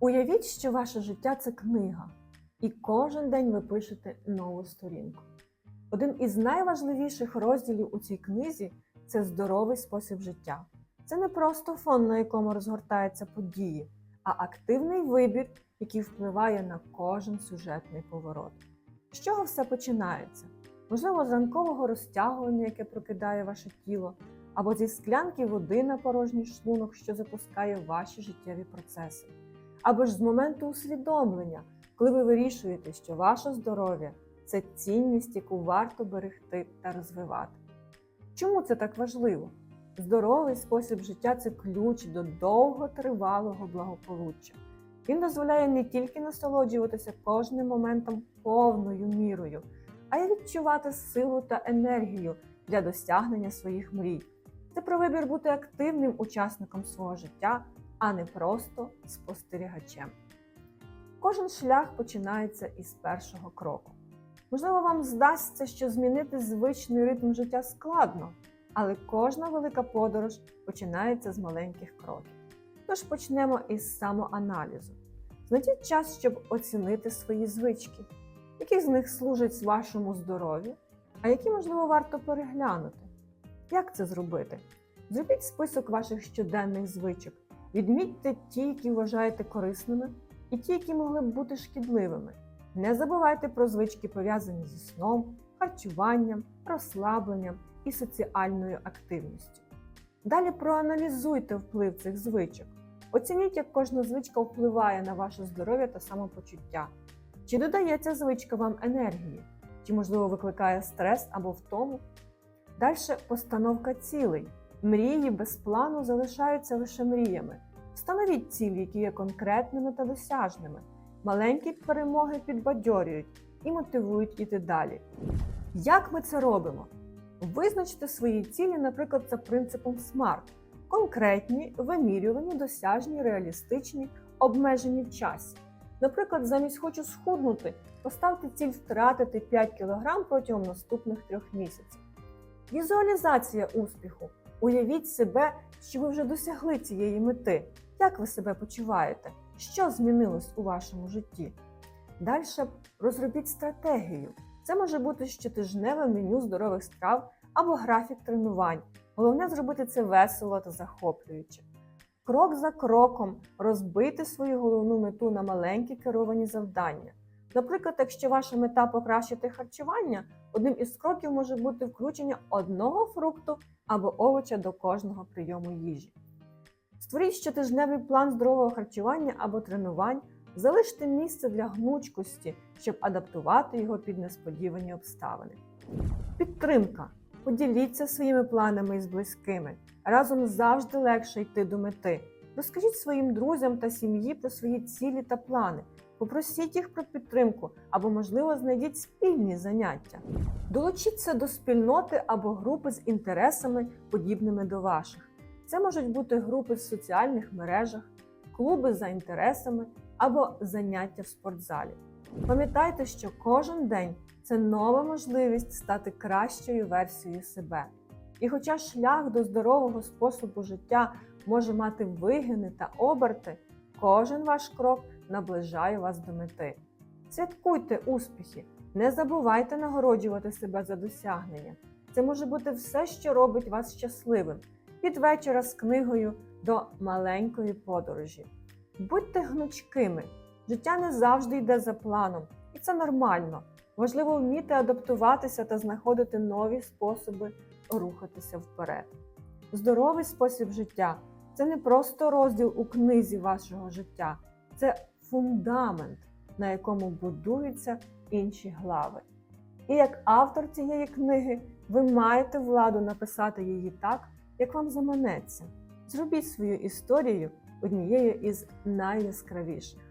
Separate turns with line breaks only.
Уявіть, що ваше життя це книга, і кожен день ви пишете нову сторінку. Один із найважливіших розділів у цій книзі це здоровий спосіб життя. Це не просто фон, на якому розгортаються події, а активний вибір, який впливає на кожен сюжетний поворот. З чого все починається? Можливо, з ранкового розтягування, яке прокидає ваше тіло, або зі склянки води на порожній шлунок, що запускає ваші життєві процеси, або ж з моменту усвідомлення, коли ви вирішуєте, що ваше здоров'я це цінність, яку варто берегти та розвивати. Чому це так важливо? Здоровий спосіб життя це ключ до довготривалого благополуччя. Він дозволяє не тільки насолоджуватися кожним моментом повною мірою, а й відчувати силу та енергію для досягнення своїх мрій. Це про вибір бути активним учасником свого життя, а не просто спостерігачем. Кожен шлях починається із першого кроку. Можливо, вам здасться, що змінити звичний ритм життя складно, але кожна велика подорож починається з маленьких кроків. Тож почнемо із самоаналізу. Знайдіть час, щоб оцінити свої звички, які з них служать вашому здоров'ю, а які, можливо, варто переглянути. Як це зробити? Зробіть список ваших щоденних звичок. Відмітьте ті, які вважаєте корисними, і ті, які могли б бути шкідливими. Не забувайте про звички, пов'язані зі сном, харчуванням, розслабленням і соціальною активністю. Далі проаналізуйте вплив цих звичок. Оцініть, як кожна звичка впливає на ваше здоров'я та самопочуття. Чи додає ця звичка вам енергії, чи, можливо, викликає стрес або втому. Далі постановка цілей. Мрії без плану залишаються лише мріями. Встановіть цілі, які є конкретними та досяжними. Маленькі перемоги підбадьорюють і мотивують іти далі. Як ми це робимо? Визначте свої цілі, наприклад, за принципом SMART. Конкретні, вимірювані, досяжні, реалістичні, обмежені в часі. Наприклад, замість хочу схуднути, поставте ціль втратити 5 кг протягом наступних трьох місяців. Візуалізація успіху. Уявіть себе, що ви вже досягли цієї мети. Як ви себе почуваєте? Що змінилось у вашому житті? Далі розробіть стратегію. Це може бути щотижневе меню здорових страв або графік тренувань. Головне зробити це весело та захоплююче. Крок за кроком розбити свою головну мету на маленькі керовані завдання. Наприклад, якщо ваша мета покращити харчування, одним із кроків може бути включення одного фрукту або овоча до кожного прийому їжі. Створіть щотижневий план здорового харчування або тренувань, залиште місце для гнучкості, щоб адаптувати його під несподівані обставини. Підтримка. Поділіться своїми планами із близькими. Разом завжди легше йти до мети. Розкажіть своїм друзям та сім'ї про свої цілі та плани. Попросіть їх про підтримку або, можливо, знайдіть спільні заняття. Долучіться до спільноти або групи з інтересами, подібними до ваших. Це можуть бути групи в соціальних мережах, клуби за інтересами або заняття в спортзалі. Пам'ятайте, що кожен день це нова можливість стати кращою версією себе. І хоча шлях до здорового способу життя може мати вигини та оберти, кожен ваш крок наближає вас до мети. Святкуйте успіхи, не забувайте нагороджувати себе за досягнення. Це може бути все, що робить вас щасливим, від вечора з книгою до маленької подорожі. Будьте гнучкими. Життя не завжди йде за планом, і це нормально. Важливо вміти адаптуватися та знаходити нові способи рухатися вперед. Здоровий спосіб життя це не просто розділ у книзі вашого життя, це фундамент, на якому будуються інші глави. І як автор цієї книги, ви маєте владу написати її так, як вам заманеться. Зробіть свою історію однією із найяскравіших.